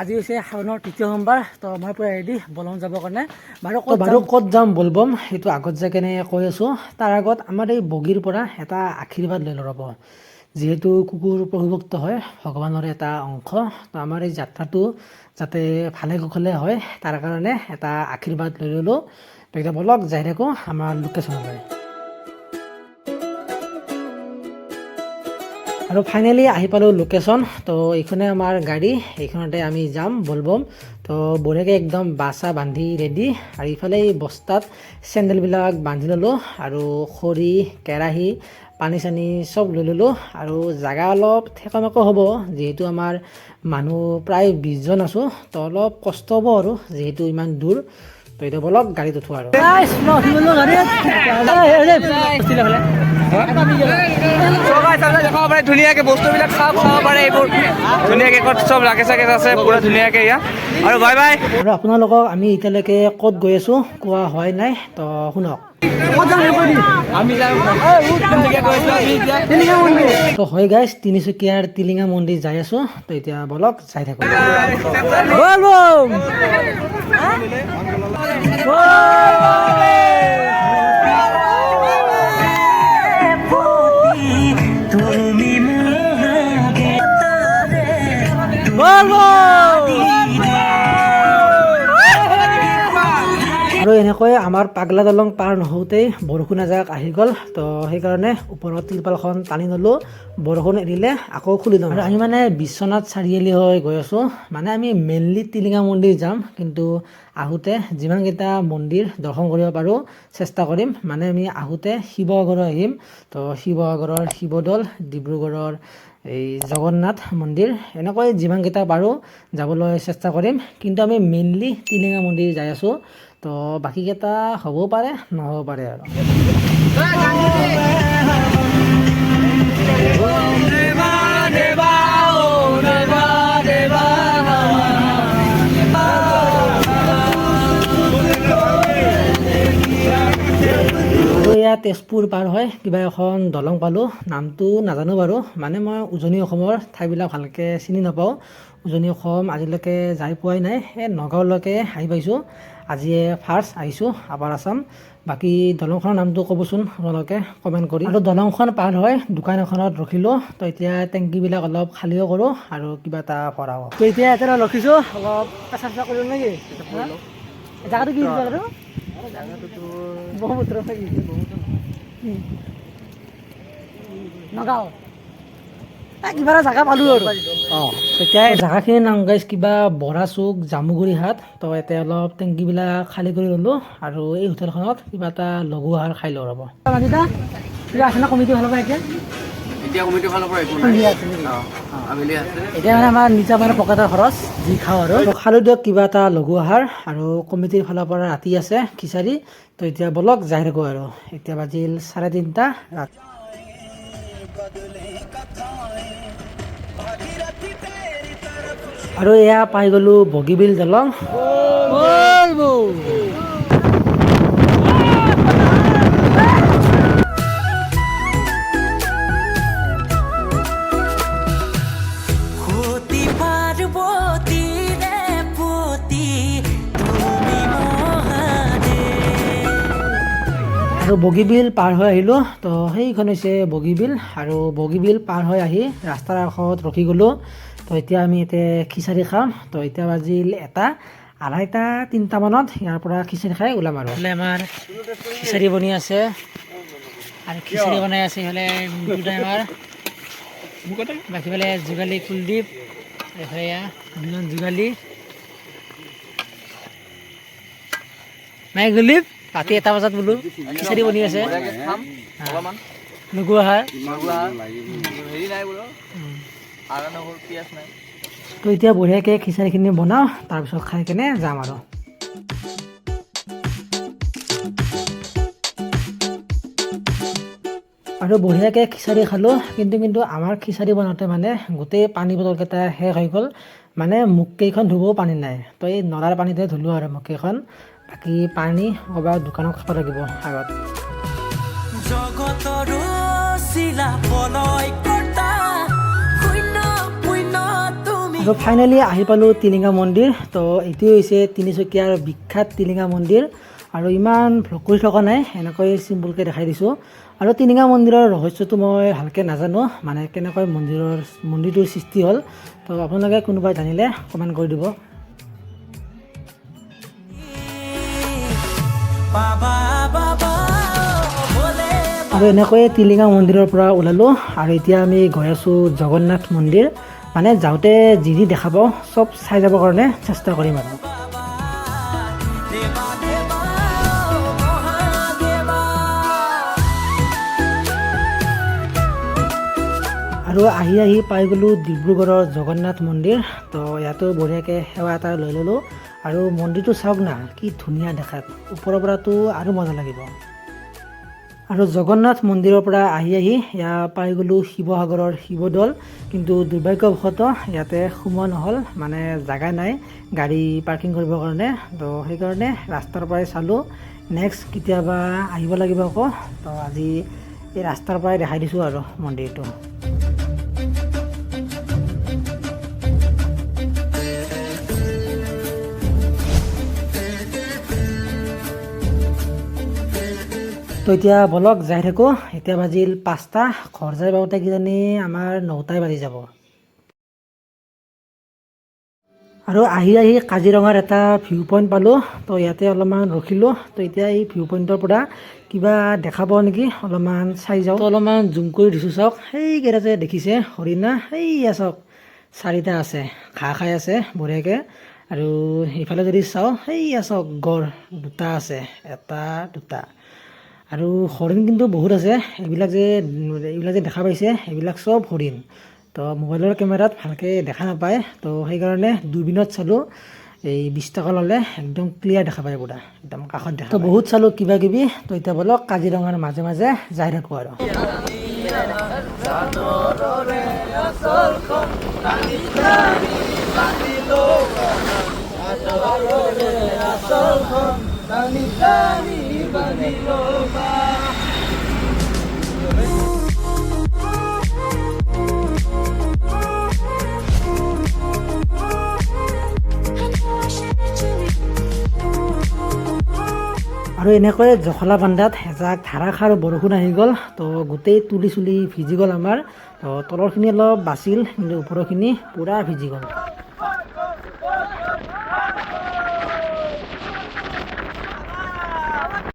আজি হৈছে শাওনৰ তৃতীয় সোমবাৰ। তো মই পূৰা ৰেডি বলং যাবৰ কাৰণে। বাৰু ক'ত বাৰু ক'ত যাম বলবম সেইটো আগত যায় কেনে কৈ আছোঁ। তাৰ আগত আমাৰ এই বগীৰ পৰা এটা আশীৰ্বাদ লৈ ল'ব যিহেতু কুকুৰ প্ৰভুভক্ত হয় ভগৱানৰ এটা অংশ। তো আমাৰ এই যাত্ৰাটো যাতে ভালে কুশলে হয় তাৰ কাৰণে এটা আশীৰ্বাদ লৈ ল'লোঁ। তো এতিয়া বলক যাই থাকোঁ আমাৰ লোকেশ্যনলৈ আৰু ফাইনেলি আহি পালোঁ লোকেশ্যন তো এইখনে আমাৰ গাড়ী এইখনতে আমি যাম বলবম তো বঢ়িয়াকৈ একদম বাচা বান্ধি ৰেডি আৰু ইফালে এই বস্তাত চেণ্ডেলবিলাক বান্ধি ল'লোঁ আৰু খৰি কেৰাহী পানী চানী চব লৈ ল'লোঁ আৰু জাগা অলপ ঠেকমেক হ'ব যিহেতু আমাৰ মানুহ প্ৰায় বিছজন আছোঁ তো অলপ কষ্ট হ'ব আৰু যিহেতু ইমান দূৰ তো এতিয়া বলক গাড়ীত উঠোঁ আৰু দেখাব পাৰে ধুনীয়াকৈ বস্তুবিলাক চাব চাব পাৰে এইবোৰ। ধুনীয়াকৈ ক'ত চব ৰাখে চাকে আছে পুৰা ধুনীয়াকৈ ইয়াত। আৰু বাই বাই। আৰু আপোনালোকক আমি এতিয়ালৈকে ক'ত গৈ আছোঁ কোৱা হোৱাই নাই তো শুনক। তো হয় গাইজ তিনিচুকীয়াৰ টিলিঙা মন্দিৰ যাই আছোঁ তো এতিয়া বলক যাই থাকোঁ। আৰু এনেকৈ আমাৰ পাগলা দলং পাৰ নহওঁতেই বৰষুণ এজাক আহি গ'ল। তো সেইকাৰণে ওপৰত তিৰপালখন টানি ল'লোঁ বৰষুণ এৰিলে আকৌ খুলি দিওঁ। আৰু আমি মানে বিশ্বনাথ চাৰিআলি হৈ গৈ আছোঁ। মানে আমি মেইনলি টিলিঙা মন্দিৰ যাম, কিন্তু আহোঁতে যিমানকেইটা মন্দিৰ দৰ্শন কৰিব পাৰোঁ, চেষ্টা কৰিম। মানে আমি আহোঁতে শিৱসাগৰ আহিম। তো শিৱসাগৰৰ শিৱদৌল, ডিব্ৰুগড়ৰ এই জগন্নাথ মন্দিৰ, এনেকৈ যিমানকেইটা পাৰোঁ যাবলৈ চেষ্টা কৰিম। কিন্তু আমি মেইনলি টিলিঙা মন্দিৰ যাই আছোঁ। তো বাকীকেইটা হ'বও পাৰে নহ'ব পাৰে আৰু। এয়া তেজপুৰ পাৰ হয় কিবা এখন দলং পালোঁ নামটো নাজানো বাৰু। মানে মই উজনি অসমৰ ঠাইবিলাক ভালকৈ চিনি নাপাওঁ। উজনি অসম আজিলৈকে যাই পোৱাই নাই এই নগাঁৱলৈকে আহি পাইছোঁ। আজিয়ে ফাৰ্ষ্ট আহিছোঁ আপাৰ আছাম। বাকী দলংখনৰ নামটো ক'বচোন আপোনালোকে কমেণ্ট কৰি। আৰু দলংখন পাৰ হয় দোকান এখনত ৰখিলোঁ তো এতিয়া টেংকিবিলাক অলপ খালীও কৰোঁ আৰু কিবা এটা ভৰাওঁ। তো এতিয়া এতিয়া ৰখিছোঁ অলপ পেচা চেচা কৰিলোঁ নেকি? জেগাটো কি জেগাটো? ব্ৰহ্মপুত্ৰ নগাঁও। কিবা এটা জেগা পালোঁ আৰু। অঁ তেতিয়া জেগাখিনিৰ নাম গাইছ কিবা বৰা চুক জামুগুৰি হাট তো ইয়াতে অলপ টেংকিবিলাক খালী কৰি ল'লোঁ আৰু এই হোটেলখনত কিবা এটা লঘু আহাৰ খাই লওঁ ৰ'ব। ৰাজিতা কিবা আছে না কমিটি ফালৰ পৰা এতিয়া? এতিয়া কমিটিৰ ফালৰ পৰা একো সন্ধিয়া আছে নেকি? আবেলি আছে। এতিয়া মানে আমাৰ নিজা মানে পকেটৰ খৰচ যি খাওঁ আৰু। খালোঁ দিয়ক কিবা এটা লঘু আহাৰ আৰু কমিটিৰ ফালৰ পৰা ৰাতি আছে খিচাৰি তো এতিয়া বলক যাই থাকোঁ আৰু। এতিয়া বাজিল চাৰে তিনিটা ৰাতি আৰু এয়া পাই গ'লোঁ বগীবিল দলং। আৰু বগীবিল পাৰ হৈ আহিলোঁ। তো সেইখন হৈছে বগীবিল আৰু বগীবিল পাৰ হৈ আহি ৰাস্তাৰ কাষত ৰখি গ'লোঁ। তো এতিয়া আমি ইয়াতে খিচাৰি খাম। তো এতিয়া বাজিল এটা। আঢ়াইটা তিনিটামানত ইয়াৰ পৰা খিচাৰি খাই ওলাম আৰু। এইফালে আমাৰ খিচাৰি বনি আছে। আৰু খিচাৰি বনাই আছে এইফালে মিণ্টু ড্ৰাইভাৰ বাকী ফালে যোগালী, কুলদীপ, এইফালে দুজন যোগালী। নাই, কুলদীপ? ৰাতি এটা বজাত বোলো, খিচাৰি বনি আছে। পিঁয়াজ নাই তো এতিয়া বঢ়িয়াকৈ খিচাৰিখিনি বনাওঁ, তাৰপিছত খাই কেনে যাম আৰু। আৰু বঢ়িয়াকৈ খিচাৰি খালোঁ, কিন্তু কিন্তু আমাৰ খিচাৰি বনাওঁতে মানে গোটেই পানী বটলকেইটা শেষ হৈ গ'ল। মানে মুখকেইখন ধুবও পানী নাই। তো এই নলাৰ পানীতে ধুলোঁ আৰু মুখকেইখন। বাকী পানী ক'ৰবাত দোকানত খাব লাগিব আগত। জগতৰো চিলা পলয় কৰ্তা শূন্য শূন্য তুমি। আৰু ফাইনেলি আহি পালোঁ টিলিঙা মন্দিৰ তো এইটোৱে হৈছে তিনিচুকীয়াৰ বিখ্যাত টিলিঙা মন্দিৰ। আৰু ইমান ভ্লগ কৰি থকা নাই এনেকৈ চিম্পুলকৈ দেখাই দিছোঁ। আৰু টিলিঙা মন্দিৰৰ ৰহস্যটো মই ভালকৈ নাজানো মানে কেনেকৈ মন্দিৰৰ মন্দিৰটোৰ সৃষ্টি হ'ল। তো আপোনালোকে কোনোবাই জানিলে কমেণ্ট কৰি দিব। আৰু এনেকৈয়ে টিলিঙা মন্দিৰৰ পৰা ওলালোঁ আৰু এতিয়া আমি গৈ আছোঁ জগন্নাথ মন্দিৰ। মানে যাওঁতে যি যি দেখা পাওঁ চব চাই যাবৰ কাৰণে চেষ্টা কৰিম আৰু। আৰু আহি আহি পাই গ'লোঁ ডিব্ৰুগড়ৰ জগন্নাথ মন্দিৰ। তো ইয়াতো বঢ়িয়াকৈ সেৱা এটা লৈ ল'লোঁ। আৰু মন্দিৰটো চাওক না কি ধুনীয়া দেখাত। ওপৰৰ পৰাতো আৰু মজা লাগিব। আৰু জগন্নাথ মন্দিৰৰ পৰা আহি আহি ইয়াৰ পাই গ'লোঁ শিৱসাগৰৰ শিৱদৌল। কিন্তু দুৰ্ভাগ্যবশতঃ ইয়াতে সোমোৱা নহ'ল মানে জেগা নাই গাড়ী পাৰ্কিং কৰিবৰ কাৰণে। তো সেইকাৰণে ৰাস্তাৰ পৰাই চালোঁ। নেক্সট কেতিয়াবা আহিব লাগিব আকৌ। তো আজি এই ৰাস্তাৰ পৰাই দেখাই দিছোঁ আৰু মন্দিৰটো। তো এতিয়া বলক যাই থাকোঁ। এতিয়া বাজিল পাঁচটা। ঘৰ যাই পাওঁতে কিজানি আমাৰ নটাই বাজি যাব। আৰু আহি আহি কাজিৰঙাৰ এটা ভিউ পইণ্ট পালোঁ। তো ইয়াতে অলপমান ৰখিলোঁ। তো এতিয়া এই ভিউ পইণ্টৰ পৰা কিবা দেখা পাওঁ নেকি? অলপমান চাই যাওঁ। অলপমান জুম কৰি দিছোঁ চাওক। সেইকেইটা যে দেখিছে হৰিণা সেইয়া চাওক। চাৰিটা আছে। ঘাঁহ খাই আছে বঢ়িয়াকৈ। আৰু সেইফালে যদি চাওঁ সেইয়া চাওক গড় দুটা আছে। এটা দুটা। আৰু হৰিণ কিন্তু বহুত আছে এইবিলাক যে এইবিলাক যে দেখা পাইছে এইবিলাক চব হৰিণ। তো মোবাইলৰ কেমেৰাত ভালকৈ দেখা নাপায় তো সেইকাৰণে দূৰবীণত চালোঁ এই বিছ টকা ল'লে একদম ক্লিয়াৰ দেখা পায় পুৰা একদম কাষত দেখা তো বহুত চালোঁ কিবা কিবি তো এতিয়া বলক কাজিৰঙাৰ মাজে মাজে যাই থাকোঁ আৰু। আৰু এনেকৈ জখলা বান্ধাত এজাক ধাৰাসাৰ বৰষুণ আহি গ'ল তো গোটেই তুলি চুলি ভিজি গ'ল আমাৰ তো তলৰখিনি অলপ বাচিল কিন্তু ওপৰৰখিনি পূৰা ভিজি গ'ল।